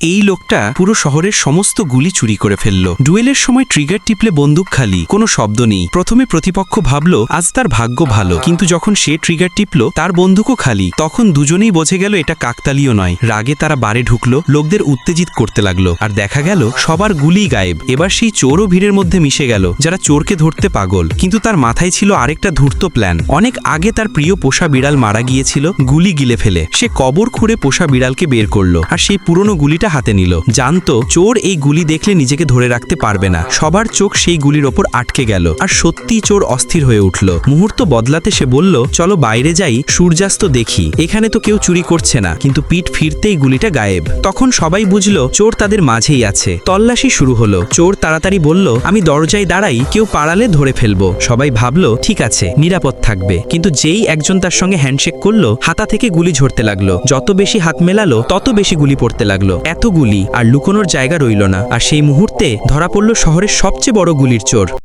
এই লোকটা পুরো শহরের সমস্ত গুলি চুরি করে ফেলল। ডুয়েলের সময় ট্রিগার টিপলে বন্দুক খালি, কোনো শব্দ নেই। প্রথমে প্রতিপক্ষ ভাবল, আজ তার ভাগ্য ভালো। কিন্তু যখন সে ট্রিগার টিপল, তার বন্দুকও খালি। তখন দুজনেই বোঝে গেল, এটা কাকতালীয় নয়। রাগে তারা বারে ঢুকলো, লোকদের উত্তেজিত করতে লাগল। আর দেখা গেল, সবার গুলি গায়েব। এবার সেই চোরও ভিড়ের মধ্যে মিশে গেল, যারা চোরকে ধরতে পাগল। কিন্তু তার মাথায় ছিল আরেকটা ধূর্ত প্ল্যান। অনেক আগে তার প্রিয় পোষা বিড়াল মারা গিয়েছিল, গুলি গিলে ফেলে। সে কবর খুঁড়ে পোষা বিড়ালকে বের করল। আর সেই পুরনো গুলিটা হাতে নিল। জানতো, চোর এই গুলি দেখলে নিজেকে ধরে রাখতে পারবে না। সবার চোখ সেই গুলির ওপর আটকে গেল। আর সত্যিই চোর অস্থির হয়ে উঠল। মুহূর্ত বদলাতে সে বলল, চলো বাইরে যাই, সূর্যাস্ত দেখি। এখানে তো কেউ চুরি করছে না, কিন্তু পিঠ ফিরতেই গুলিটা গায়েব। তখন সবাই বুঝলো, চোর তাদের মাঝেই আছে। তল্লাশি শুরু হলো। চোর তাড়াতাড়ি বলল, আমি দরজায় দাঁড়াই, কেউ পাড়ালে ধরে ফেলব। সবাই ভাবলো, ঠিক আছে, নিরাপদ থাকবে। কিন্তু যেই একজন তার সঙ্গে হ্যান্ডশেক করল, হাতা থেকে গুলি ঝরতে লাগল। যত বেশি হাত মেলালো, তত বেশি গুলি পড়তে লাগল। এত গুলি আর লুকোনোর জায়গা রইল না, আর সেই মুহূর্তে ধরা পড়ল শহরের সবচেয়ে বড় গুলির চোর।